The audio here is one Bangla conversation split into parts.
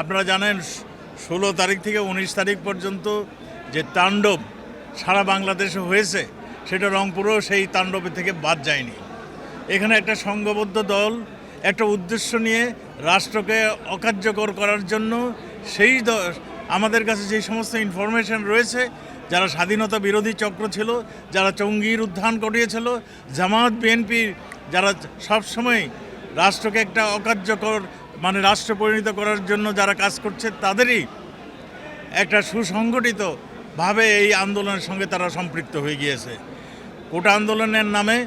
আপনারা জানেন, ষোলো তারিখ থেকে উনিশ তারিখ পর্যন্ত যে তাণ্ডব সারা বাংলাদেশে হয়েছে, সেটা রংপুরেও সেই তাণ্ডবের থেকে বাদ যায়নি। এখানে একটা সংঘবদ্ধ দল, একটা উদ্দেশ্য নিয়ে রাষ্ট্রকে অকার্যকর করার জন্য সেই আমাদের কাছে যে সমস্ত ইনফরমেশন রয়েছে, যারা স্বাধীনতা বিরোধী চক্র ছিল, যারা চঙ্গির উত্থান ঘটিয়েছিল, জামাত, বিএনপি, যারা সবসময় রাষ্ট্রকে একটা অকার্যকর মানে রাষ্ট্র পরিণত করার জন্য যারা কাজ করছে, তাদেরই একটা সুসংগঠিত ভাবে এই আন্দোলনের সঙ্গে তারা সম্পৃক্ত হয়ে গিয়েছে। কোটা আন্দোলনের নামে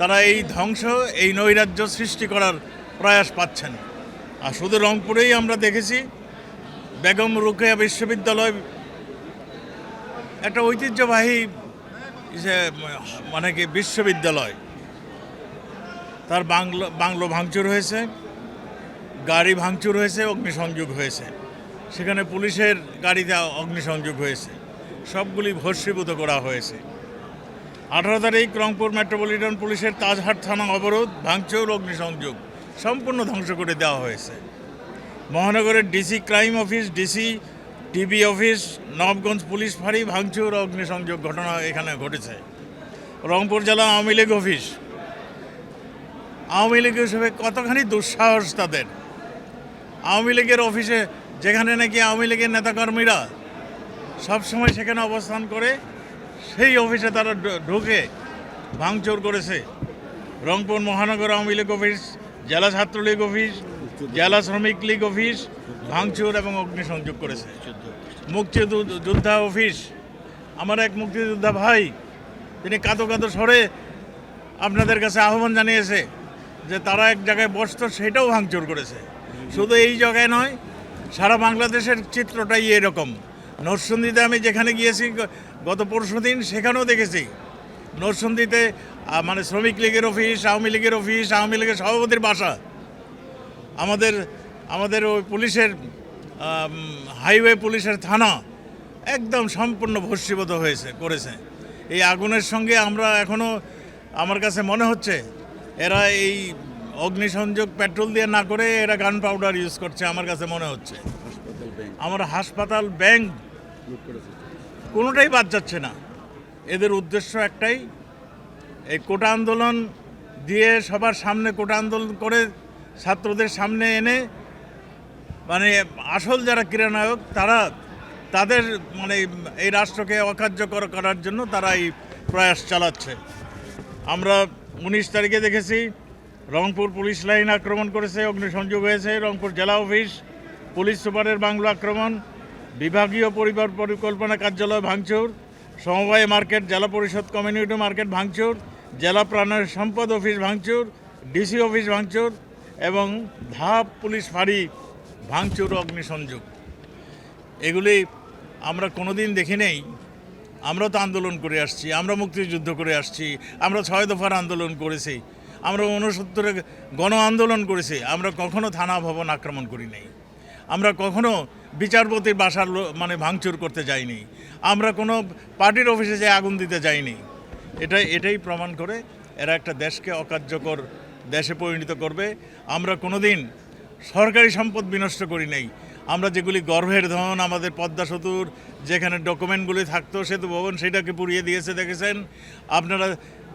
তারা এই ধ্বংস, এই নৈরাজ্য সৃষ্টি করার প্রয়াস পাচ্ছেন। আর শুধু রংপুরেই আমরা দেখেছি, বেগম রুকেয়া বিশ্ববিদ্যালয় একটা ঐতিহ্যবাহী মানে কি, বিশ্ববিদ্যালয়। তার বাংলো বাংলো ভাঙচুর হয়েছে। গাড়ি ভাঙচুর হয়েছে, অগ্নিসংযোগ হয়েছে। সেখানে পুলিশের গাড়িতে অগ্নিসংযোগ হয়েছে। সবগুলি ভস্মীভূত করা হয়েছে। আঠারো তারিখ রংপুর মেট্রোপলিটন পুলিশের তাজহাট থানা অবরোধ, ভাঙচুর, অগ্নিসংযোগ সম্পূর্ণ ধ্বংস করে দেওয়া হয়েছে। মহানগরের DC crime office, DC TB office, Nabaganj police ফাঁড়ি, ভাঙচুর, অগ্নিসংযোগ ঘটনা এখানে ঘটেছে। রংপুর জেলা আওয়ামী লীগ অফিস। আওয়ামী লীগ হিসেবে কতখানি দুঃসাহস তাদের? আওয়ামী লীগের অফিসে, যেখানে নাকি আওয়ামী লীগের নেতাকর্মীরা সবসময় সেখানে অবস্থান করে, সেই অফিসে তারা ঢুকে ভাঙচুর করেছে। রংপুর মহানগর আওয়ামী লীগ অফিস, জেলা ছাত্রলীগ অফিস, জেলা শ্রমিক লীগ অফিস ভাঙচুর এবং অগ্নিসংযোগ করেছে। মুক্তিযোদ্ধা অফিস, আমার এক মুক্তিযোদ্ধা ভাই, তিনি কাঁদো কাঁদো সরে আপনাদের কাছে আহ্বান জানিয়েছে যে তারা এক জায়গায় বসতো, সেটাও ভাঙচুর করেছে। শুধু এই জায়গায় নয়, সারা বাংলাদেশের চিত্রটাই এরকম। নরসন্দিতে আমি যেখানে গিয়েছি, গত পরশু দিন, সেখানেও দেখেছি। নরসন্দিতে মানে শ্রমিক লীগের অফিস, আওয়ামী লীগের অফিস, আওয়ামী লীগের সভাপতির বাসা। আমাদের আমাদের ওই পুলিশের হাইওয়ে পুলিশের থানা একদম সম্পূর্ণ ভস্মীভূত হয়েছে, করেছে। এই আগুনের সঙ্গে আমরা এখনও আমার কাছে মনে হচ্ছে, এরা এই অগ্নিসংযোগ পেট্রোল দিয়ে না করে এরা গান পাউডার ইউজ করছে আমার কাছে মনে হচ্ছে। আমার হাসপাতাল ব্যাংক কোনোটাই বাদ যাচ্ছে না। এদের উদ্দেশ্য একটাই এই কোটা আন্দোলন দিয়ে সবার সামনে কোটা আন্দোলন করে ছাত্রদের সামনে এনে মানে আসল যারা ক্রীড়ানায়ক তারা তাদের মানে এই রাষ্ট্রকে অকার্যকর করার জন্য তারা এই প্রয়াস চালাচ্ছে। আমরা উনিশ তারিখে দেখেছি রংপুর পুলিশ লাইন আক্রমণ করেছে, অগ্নিসংযোগ হয়েছে, রংপুর জেলা অফিস, পুলিশ সুপারের বাংলো আক্রমণ, বিভাগীয় পরিবার পরিকল্পনা কার্যালয় ভাঙচুর, সমবায় মার্কেট, জেলা পরিষদ কমিউনিটি মার্কেট ভাঙচুর, জেলা প্রাণের সম্পদ অফিস ভাঙচুর, ডিসি অফিস ভাঙচুর এবং ধাপ পুলিশ ফাঁড়ি ভাঙচুর অগ্নিসংযোগ। এগুলি আমরা কোনোদিন দেখি নেই। আমরা তো আন্দোলন করে আসছি, আমরা মুক্তিযুদ্ধ করে আসছি, আমরা ছয় দফার আন্দোলন করেছি। আমরা ঊনসত্তরে গণ আন্দোলন করেছি, আমরা কখনো থানা ভবন আক্রমণ করি নাই। আমরা কখনো বিচারপতির বাসার মানে ভাঙচুর করতে যাইনি। আমরা কোনো পার্টির অফিসে যে আগুন দিতে যাইনি। এটা এটাই প্রমাণ করে এরা একটা দেশকে অকার্যকর দেশে পরিণত করবে। আমরা কোনোদিন সরকারি সম্পদ বিনষ্ট করি নাই। আমরা যেগুলি গর্ভের ধন, আমাদের পদ্মা সেতুর যেখানে ডকুমেন্টগুলি থাকতো, সেতু ভবন, সেটাকে পুড়িয়ে দিয়েছে, দেখেছেন? আপনারা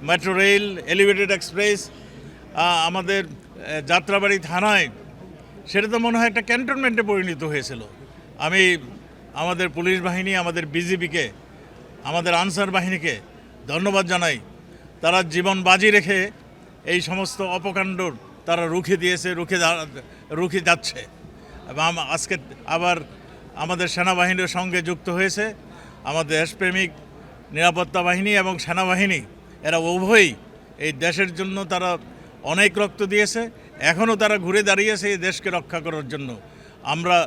মেট্রো রেল, এলিভেটেড এক্সপ্রেস আমাদের যাত্রাবাড়ি থানায়, সেটা তো মনে হয় একটা ক্যান্টনমেন্টে পরিণত হয়েছিল। আমি আমাদের পুলিশ বাহিনী, আমাদের বিজিবিকে, আমাদের আনসার বাহিনীকে ধন্যবাদ জানাই। তারা জীবন বাজি রেখে এই সমস্ত অপকাণ্ড তারা রুখে দিয়েছে, রুখে রুখে যাচ্ছে। এবং আজকে আবার আমাদের সেনাবাহিনীর সঙ্গে যুক্ত হয়েছে। আমাদের দেশপ্রেমিক নিরাপত্তা বাহিনী এবং সেনাবাহিনী এরা উভয়ই এই দেশের জন্য তারা অনেক রক্ত দিয়েছে এখনও তারা ঘুরে দাঁড়িয়েছে এই দেশকে রক্ষা করার জন্য। আমরা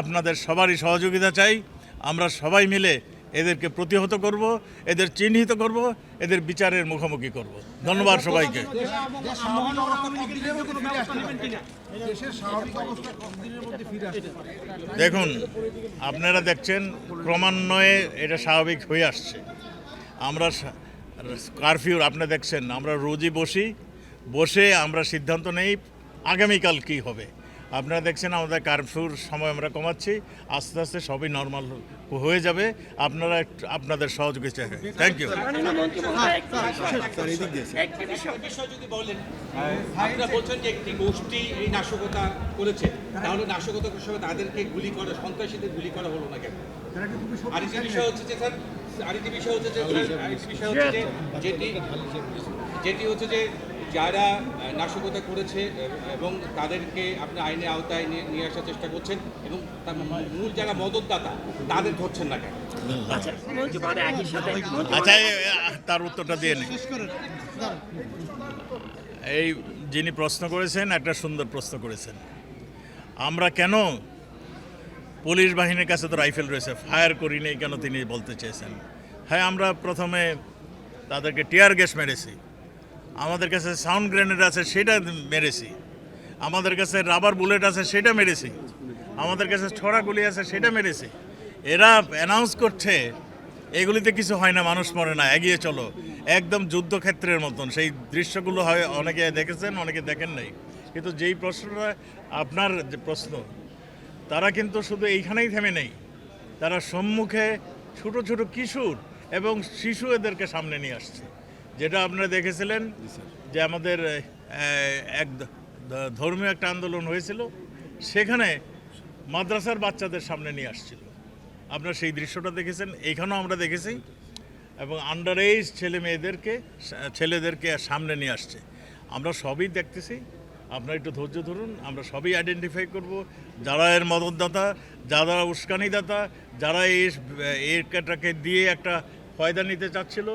আপনাদের সবারই সহযোগিতা চাই, আমরা সবাই মিলে এদেরকে প্রতিহত করব, এদের চিহ্নিত করব, এদের বিচারের মুখোমুখি করব। ধন্যবাদ সবাইকে। দেখুন, আপনারা দেখছেন ক্রমান্বয়ে এটা স্বাভাবিক হয়ে আসছে। আমরা কারফিউর আপনি দেখছেন, আমরা রোজই বসি। বসে আমরা সিদ্ধান্ত নেই আগামীকাল কী হবে। আপনারা দেখছেন, আমাদের কারফিউর সময় আমরা কমাচ্ছি। আস্তে আস্তে সবই নর্মাল হয়ে যাবে। আপনারা আপনাদের সহযোগিতা থ্যাংক ইউ নাশকতা করেছে। তাহলে নাশকতা তাদেরকে গুলি করা, সন্ত্রাসীদের গুলি করা হলো না কেন? আরেকটি বিষয় হচ্ছে যে স্যার আরেকটি বিষয় হচ্ছে যে আরেকটি বিষয় হচ্ছে যে যেটি যেটি হচ্ছে যে যারা নাশকতা করেছে এবং তাদেরকে আপনি আইনের আওতায় নিয়ে আসার চেষ্টা করছেন এবং তার মূল যারা মদতদাতা তাদের ধরছেন না কেন? আচ্ছা আচ্ছা তার উত্তরটা দিয়ে এই যিনি প্রশ্ন করেছেন একটা সুন্দর প্রশ্ন করেছেন। আমরা কেন পুলিশ বাহিনীর কাছে তো রাইফেল রয়েছে। ফায়ার করি নেই কেন তিনি বলতে চেয়েছেন? হ্যাঁ আমরা প্রথমে তাদেরকে টিয়ার গ্যাস মেরেছি। আমাদের কাছে সাউন্ড গ্রেনেড আছে, সেটা মেরেছি। আমাদের কাছে রাবার বুলেট আছে, সেটা মেরেছি। আমাদের কাছে ছড়া গুলি আছে, সেটা মেরেছি। এরা অ্যানাউন্স করছে, এগুলিতে কিছু হয় না, মানুষ মরে না, এগিয়ে চলো। একদম যুদ্ধক্ষেত্রের মতন। সেই দৃশ্যগুলো হয়, অনেকে দেখেছেন, অনেকে দেখেন নাই। কিন্তু যেই প্রশ্নটা, আপনার যে প্রশ্ন তারা কিন্তু শুধু এইখানেই থেমে নেই। তারা সম্মুখে ছোট ছোট কিশোর এবং শিশু এদেরকে সামনে নিয়ে আসছে। যেটা আপনারা দেখেছিলেন যে আমাদের এক ধর্মীয় একটা আন্দোলন হয়েছিল। সেখানে মাদ্রাসার বাচ্চাদের সামনে নিয়ে আসছিল। আপনারা সেই দৃশ্যটা দেখেছেন এইখানেও আমরা দেখেছি। এবং আন্ডার এজ ছেলে মেয়েদেরকে ছেলেদেরকে সামনে নিয়ে আসছে। আমরা সবই দেখতেছি। আপনারা একটু ধৈর্য ধরুন, আমরা সবই আইডেন্টিফাই করব, যারা এর মদতদাতা, যারা উস্কানিদাতা, যারা এই এটাকে দিয়ে একটা ফয়দা নিতে চাচ্ছিল,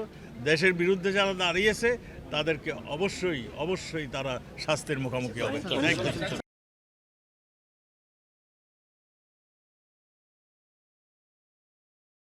দেশের বিরুদ্ধে যারা দাঁড়িয়েছে, তাদেরকে অবশ্যই অবশ্যই তারা স্বাস্থ্যের মুখোমুখি হবে।